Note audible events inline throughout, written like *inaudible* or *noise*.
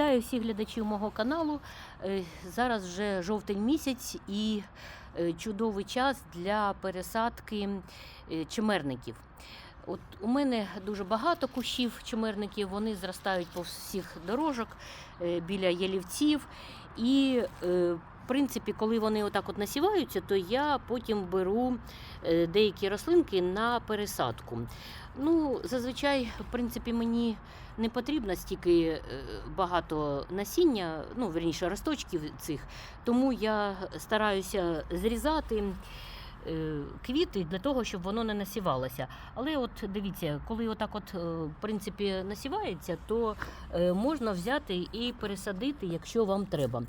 Вітаю всіх глядачів мого каналу. Е, Зараз вже жовтень місяць і е, чудовий час для пересадки е, чимерників. От у мене дуже багато кущів чимерників, вони зростають по всіх дорожок біля ялівців. І, в принципі, коли вони отак от насіваються, то я потім беру деякі рослинки на пересадку. Ну, зазвичай, в принципі, мені не потрібно стільки е, багато насіння, ну, верніше, росточків цих, тому я стараюся зрізати е, квіти для того, щоб воно не насівалося. Але от дивіться, коли отак от, е, в принципі, насівається, то е, можна взяти і пересадити, якщо вам треба.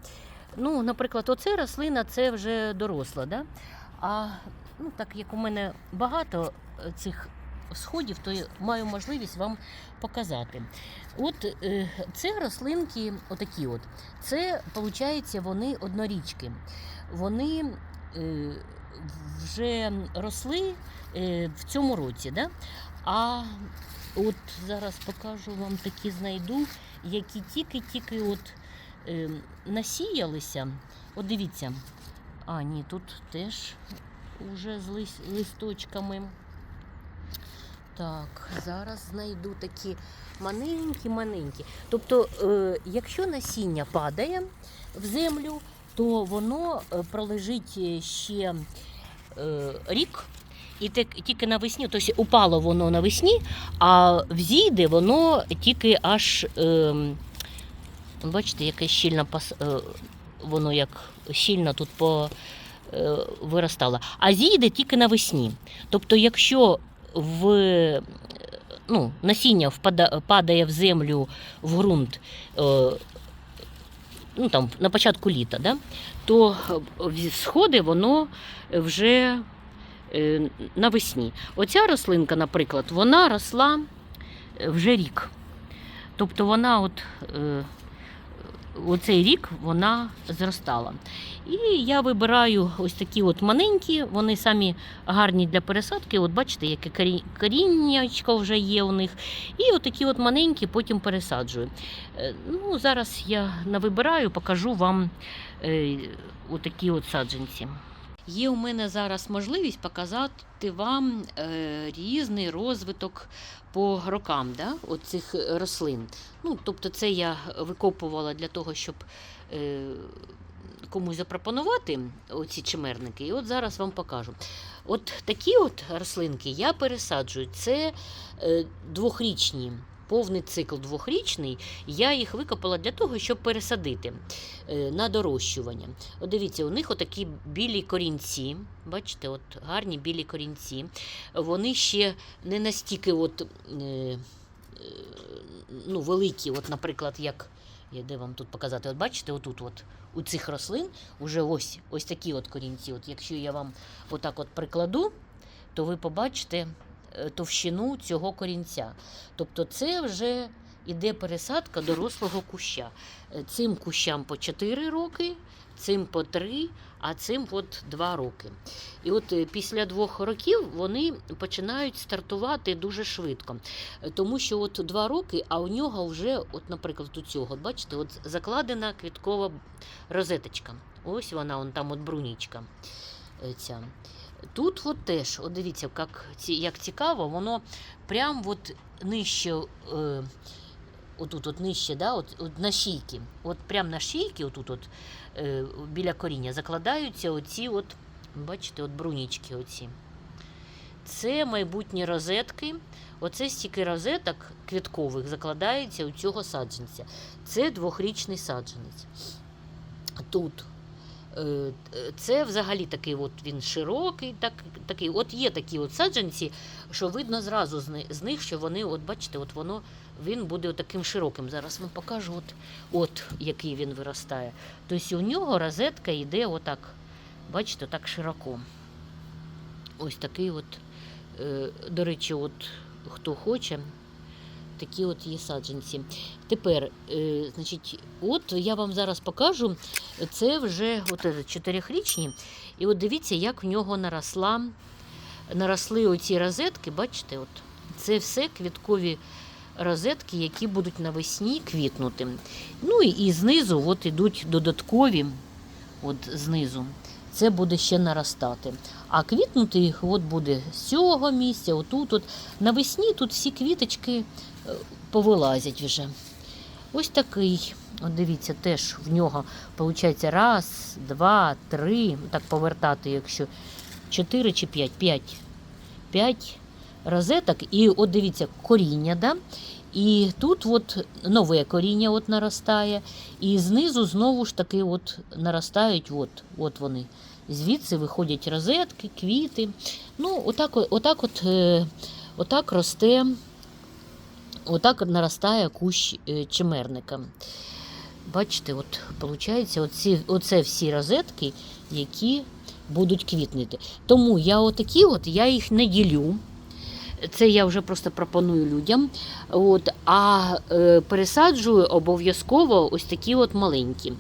Ну, наприклад, оце рослина це вже доросла, да? а ну, так як у мене багато е, цих сходів, то я маю можливість вам показати. От е, це рослинки, отакі от. Це, виходить, вони однорічки. Вони е, вже росли в цьому році. Да? А от зараз покажу вам такі знайду, які тільки-тільки от е, насіялися. От дивіться. А, ні, тут теж уже з лис- листочками. Так, зараз знайду такі маленькі-маленькі. Тобто, е, якщо насіння падає в землю, то воно е, пролежить е, ще рік. І тільки навесні, тобто упало воно навесні, а взійде воно тільки аж, е, бачите, яке щільно воно як щільно тут по, е, виростало. А зійде тільки навесні. Тобто, якщо в ну, насіння падає в землю в ґрунт е, ну, там, на початку літа, да, то е, сходи воно вже навесні. Оця рослинка, наприклад, вона росла вже рік. Тобто вона от, е, оцей рік вона зростала. І я вибираю ось такі от маленькі, вони самі гарні для пересадки. От бачите, яке корі- коріннячко вже є у них. І отакі от маленькі потім пересаджую. Е, Ну, зараз я навибираю, покажу вам е, отакі от саджанці. Є у мене зараз можливість показати вам е, різний розвиток по рокам да, от цих рослин. Ну, тобто це я викопувала для того, щоб е, комусь запропонувати оці чимерники. І от зараз вам покажу. От такі от рослинки я пересаджую. Це е, двохрічні. Повний цикл двохрічний, я їх викопала для того, щоб пересадити е, на дорощування. От дивіться, у них отакі білі корінці. Бачите, от гарні білі корінці. Вони ще не настільки от, е, е, ну, великі, от, наприклад, як. Я де вам тут показати? От бачите, отут от, у цих рослин вже ось, ось такі от корінці. От якщо я вам отак от прикладу, то ви побачите товщину цього корінця. Тобто це вже іде пересадка дорослого куща. Е, Цим кущам по 4 роки, цим по 3, а цим от 2 роки. І от е, після двох років вони починають стартувати дуже швидко. Е, Тому що от 2 роки, а у нього вже, от, наприклад, у цього, бачите, от закладена квіткова розеточка. Ось вона, он там от брунічка. е, Ця. Тут от теж, от дивіться, як, як цікаво, воно прям от нижче, е, отут от нижче, да, от, от на шийки, от прям на шийки, отут от, е, біля коріння, закладаються оці от, бачите, от брунічки оці. Це майбутні розетки. Оце стільки розеток квіткових закладається у цього саджанця. Це двохрічний саджанець. Тут це взагалі такий от він широкий, так, такий. От є такі от саджанці, що видно зразу з них, що вони, от бачите, от воно він буде таким широким. Зараз вам покажу, от, от який він виростає. Тобто у нього розетка йде отак, бачите, так широко. Ось такий от, е, до речі, от хто хоче, такі от є саджанці. Тепер, е, значить, от я вам зараз покажу, це вже от е, чотирьохрічні. І от дивіться, як в нього наросла, наросли оці розетки, бачите, от це все квіткові розетки, які будуть навесні квітнути. Ну і, знизу от ідуть додаткові, от знизу. Це буде ще наростати. А квітнути їх от буде з цього місця, отут. От. Навесні тут всі квіточки е, повилазять вже. Ось такий. От дивіться, теж в нього виходить раз, два, три. Так повертати, якщо чотири чи п'ять. П'ять. П'ять розеток. І от дивіться, коріння, да? І тут от нове коріння от наростає. І знизу знову ж таки от наростають, от, от вони. Звідси виходять розетки, квіти. Ну, отак, отак, от, е, отак росте, отак наростає кущ е, чимерника. Бачите, от виходить, оці, оце всі розетки, які будуть квітнути. Тому я отакі, от, я їх не ділю. Це я вже просто пропоную людям. От, а е, пересаджую обов'язково ось такі от маленькі.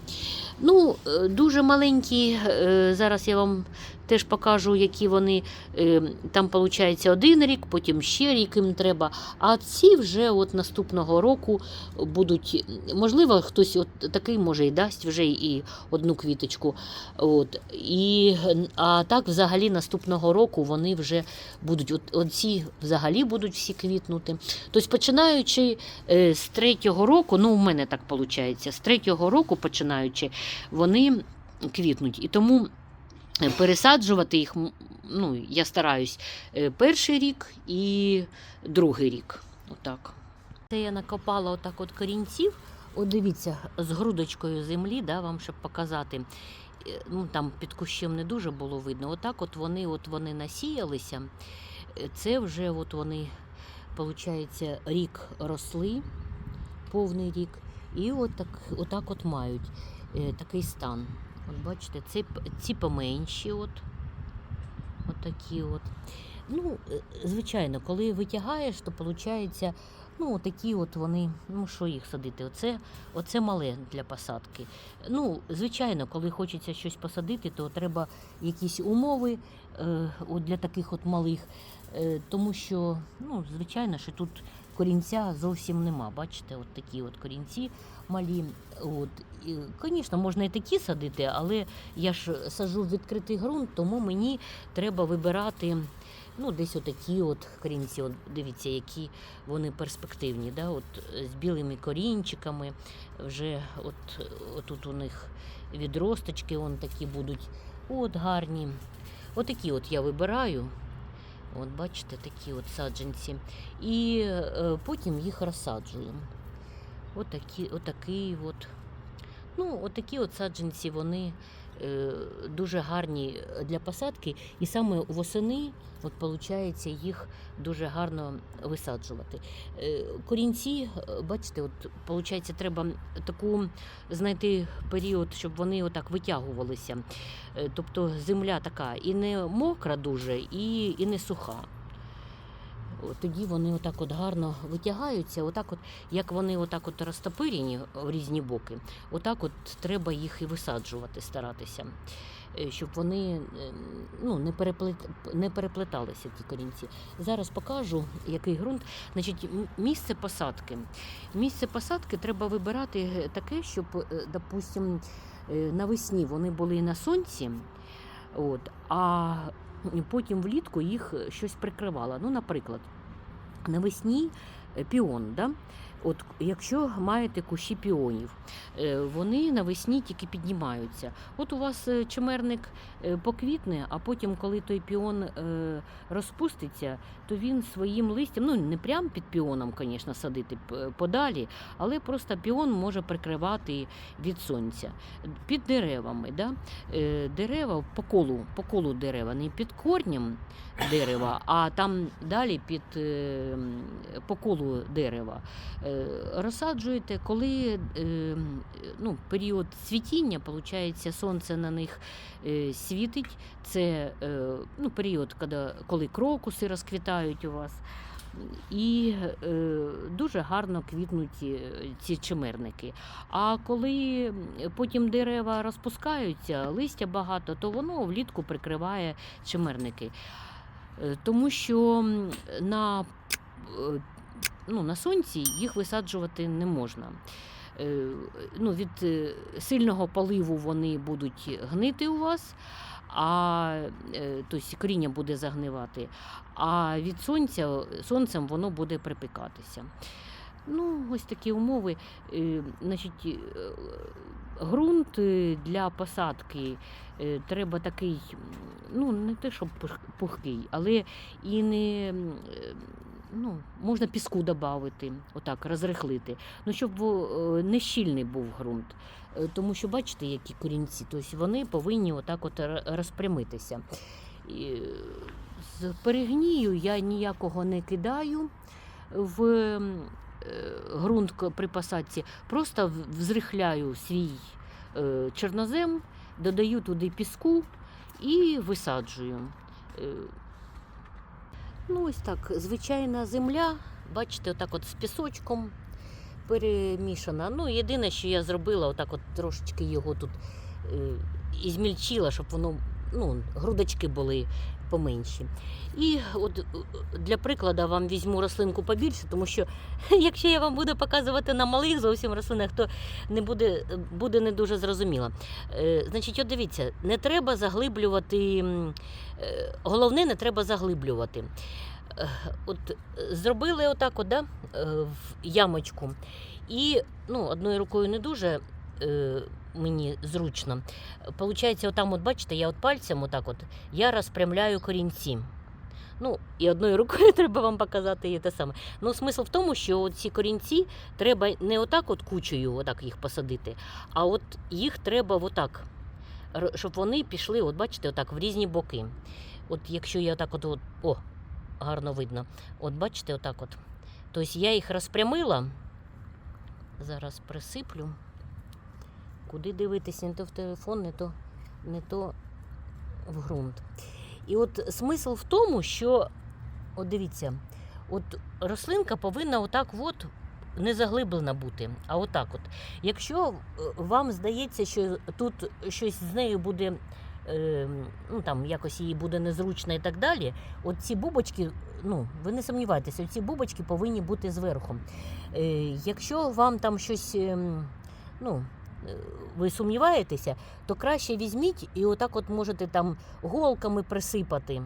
Ну, е, дуже маленькі, е, зараз я вам теж покажу, які вони. Е, там виходить один рік, потім ще рік їм треба. А ці вже от наступного року будуть, можливо, хтось от такий може і дасть вже і одну квіточку. От. І, а так, взагалі, наступного року вони вже будуть, от, оці взагалі будуть всі квітнути. Тобто, починаючи е, з третього року, ну, у мене так виходить, з третього року починаючи, вони квітнуть. І тому пересаджувати їх, ну, я стараюсь е, перший рік і другий рік. Отак. Це я накопала отак от корінців. От дивіться, з грудочкою землі, да, вам щоб показати. Е, Ну, там під кущем не дуже було видно. Отак от вони, от вони насіялися. Е, Це вже от вони, виходить, рік росли, повний рік. І от так, отак от мають е, такий стан. От бачите, ці, ці поменші, от, от такі от. Ну, е, звичайно, коли витягаєш, то виходить, ну, такі от вони, ну що їх садити? Оце, оце мале для посадки. Ну, звичайно, коли хочеться щось посадити, то треба якісь умови е, от для таких от малих. Е, тому що, ну, звичайно, що тут корінця зовсім нема. Бачите, от такі от корінці малі. От. Звісно, можна і такі садити, але я ж саджу в відкритий ґрунт, тому мені треба вибирати ну, десь отакі от корінці. От, дивіться, які вони перспективні. Да? От, з білими корінчиками. Вже от, отут у них відросточки вон такі будуть. От гарні. Отакі от я вибираю. От бачите, такі от саджанці. І е, потім їх розсаджуємо. Отакі, отакий от. Ну, отакі от саджанці, вони дуже гарні для посадки. І саме восени, от виходить, їх дуже гарно висаджувати. Е, корінці, е, бачите, от виходить, треба таку знайти період, щоб вони отак витягувалися. Е, тобто земля така і не мокра дуже, і, і не суха. Тоді вони отак от гарно витягаються, отак от, як вони отак от розтопирені в різні боки, отак от треба їх і висаджувати, старатися, е, щоб вони е, ну, не, переплет... не переплеталися ті корінці. Зараз покажу, який ґрунт. Значить, місце посадки. Місце посадки треба вибирати таке, щоб, е, допустим, е, навесні вони були на сонці, от, а потім влітку їх щось прикривало. Ну, наприклад, навесні е, піон. Да? От, якщо маєте кущі піонів, е, вони навесні тільки піднімаються. От у вас е, чимерник е, поквітне, а потім, коли той піон розпуститься, то він своїм листям, ну не прямо під піоном, звісно, садити подалі, але просто піон може прикривати від сонця. Під деревами. Да? Дерева по колу, по колу дерева, не під корнем дерева, а там далі під по колу дерева. Е, Розсаджуєте, коли е, ну, період цвітіння, виходить, сонце на них е, світить. Це ну, період, коли, крокуси розквітають у вас. І е, дуже гарно квітнуть ці чимерники. А коли потім дерева розпускаються, листя багато, то воно влітку прикриває чимерники. Тому що на ну, на сонці їх висаджувати не можна. Е, Ну, від е, сильного поливу вони будуть гнити у вас, а тобто коріння буде загнивати, а від сонця сонцем воно буде припікатися. Ну, ось такі умови. Значить, ґрунт е, для посадки треба такий, ну, не те, щоб пухкий, але і не. Ну, можна піску додати, отак, розрихлити. Ну, щоб е, не щільний був ґрунт. Е, Тому що бачите, які корінці, тобто вони повинні отак от розпрямитися. І, е, з перегнію я ніякого не кидаю в ґрунт при посадці, просто взрихляю свій чорнозем, додаю туди піску і висаджую. Ну, ось так, звичайна земля, бачите, отак от з пісочком перемішана. Ну, єдине, що я зробила, отак от трошечки його тут е, і змільчила, щоб воно, ну, грудочки були поменші. І от е, для прикладу вам візьму рослинку побільше, тому що *laughs* якщо я вам буду показувати на малих зовсім рослинах, то не буде, буде не дуже зрозуміло. Е, значить, от дивіться, не треба заглиблювати. е, Головне, не треба заглиблювати. От зробили отак, от, да, в ямочку. І ну, одною рукою не дуже мені зручно. Получається, отам, от бачите, я от пальцем отак от, я розпрямляю корінці. Ну, і одною рукою *laughs* треба вам показати і те саме. Ну, смисл в тому, що ці корінці треба не отак от кучею, отак їх посадити, а от їх треба отак, щоб вони пішли, от бачите, отак в різні боки. От якщо я отак от, от о, гарно видно. От бачите, отак от. Тобто я їх розпрямила. Зараз присиплю. Куди дивитися, не то в телефон, не то, не то в ґрунт. І от смисл в тому, що, от дивіться, от рослинка повинна отак от не заглиблена бути, а отак от. Якщо е, вам здається, що тут щось з нею буде, е, ну там якось їй буде незручно і так далі, от ці бубочки, ну, ви не сумнівайтеся, ці бубочки повинні бути зверху. Е, якщо вам там щось, ем, ну, ви сумніваєтеся, то краще візьміть і отак от можете там голками присипати.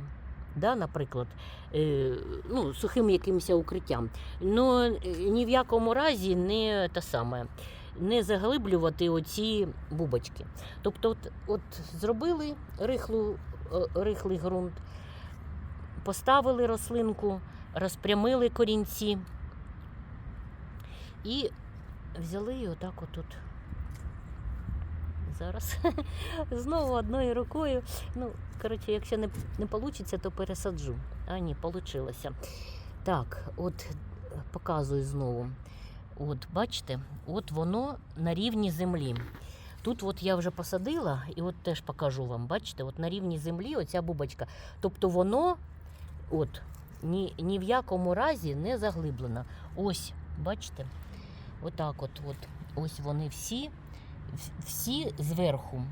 Да, наприклад, е, ну, сухим якимось укриттям. Ну ні в якому разі не те саме, не заглиблювати оці бубочки. Тобто, от, от зробили рихлу, е, рихлий ґрунт, поставили рослинку, розпрямили корінці і взяли і отак отут. Зараз *laughs* знову одною рукою. Ну, коротше, якщо не, не вийде, то пересаджу. А ні, вийшло. Так, от показую знову. От, бачите, от воно на рівні землі. Тут от я вже посадила, і от теж покажу вам, бачите, от на рівні землі оця бубочка. Тобто воно от, ні, ні в якому разі не заглиблено. Ось, бачите, отак от, от, ось вони всі, всі зверху.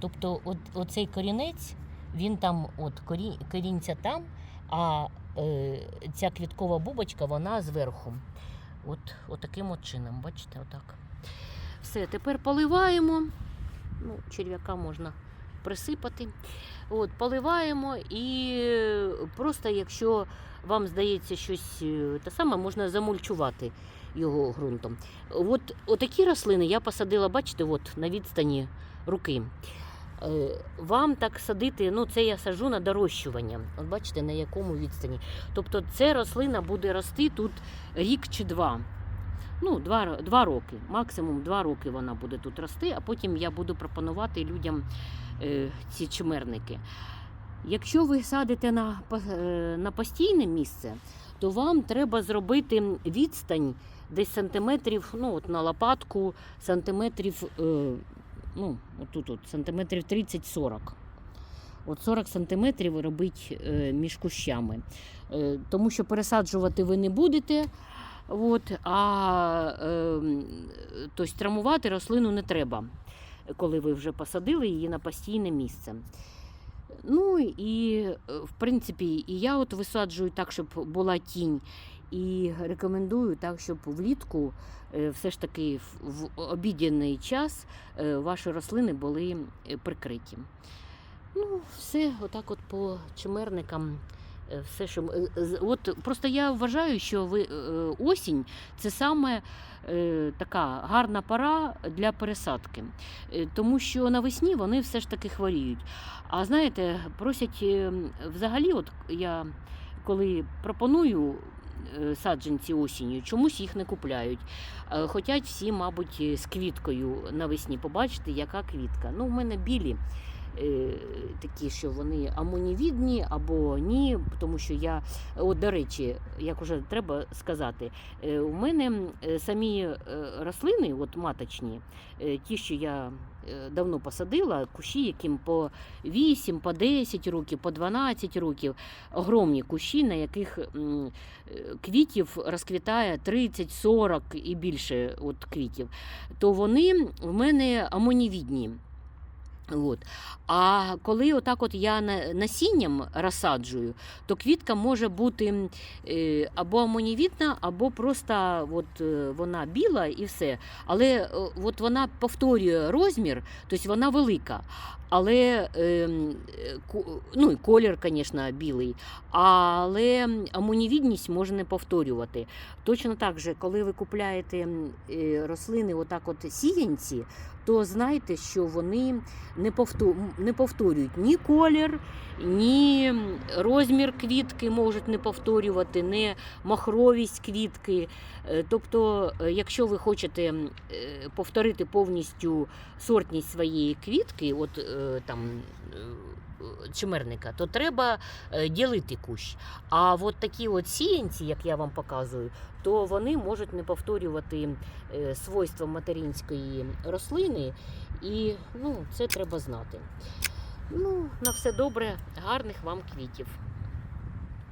Тобто, от, оцей корінець, він там, от корі, корінця там, а е, ця квіткова бубочка, вона зверху. От, от таким от чином, бачите, отак. Все, тепер поливаємо. Ну, черв'яка можна присипати. От, поливаємо і просто, якщо вам здається щось е, те саме, можна замульчувати його ґрунтом. От отакі рослини я посадила, бачите, от на відстані руки. Е, Вам так садити, ну це я саджу на дорощування. От бачите, на якому відстані. Тобто ця рослина буде рости тут рік чи два. Ну, два, два роки, максимум два роки вона буде тут рости, а потім я буду пропонувати людям е, ці чимерники. Якщо ви садите на, е, на постійне місце, то вам треба зробити відстань десь сантиметрів, ну от на лопатку, сантиметрів, е, ну, отут от, сантиметрів 30-40. От 40 сантиметрів робить е, між кущами. Е, тому що пересаджувати ви не будете. От, а е, тобто, травмувати рослину не треба, коли ви вже посадили її на постійне місце. Ну і е, в принципі, і я от висаджую так, щоб була тінь. І рекомендую так, щоб влітку е, все ж таки в- обідній час е, ваші рослини були прикриті. Ну, все, отак от по чимерникам. Е, Все, що е, от просто я вважаю, що ви е, осінь це саме така гарна пора для пересадки, тому що навесні вони все ж таки хворіють. А знаєте, просять взагалі, от я коли пропоную саджанці осінню, чомусь їх не купляють. Хотять всі, мабуть, з квіткою навесні побачити, яка квітка. Ну, в мене білі. Е, Такі, що вони амонівідні або ні, тому що я, от до речі, як уже треба сказати, е, у мене е, самі рослини, от маточні, ті, що я давно посадила, кущі, яким по 8, по 10 років, по 12 років, огромні кущі, на яких квітів розквітає 30, 40 і більше от квітів, то вони в мене амонівідні. От. А коли отак от я насінням розсаджую, то квітка може бути е, або амонівітна, або просто от, е, вона біла і все. Але е, от вона повторює розмір, тобто вона велика. Але ем, ну, і колір, звісно, білий, але амонівідність може не повторювати. Точно так же, коли ви купуєте е, рослини, отак от сіянці, то знайте, що вони не, повторюють ні колір, ні розмір квітки можуть не повторювати, ні махровість квітки. Е, Тобто, е, якщо ви хочете е, повторити повністю сортність своєї квітки, от там. Чимерника, то треба ділити кущ. А от такі от сіянці, як я вам показую, то вони можуть не повторювати свойства материнської рослини, і ну, це треба знати. Ну, на все добре, гарних вам квітів.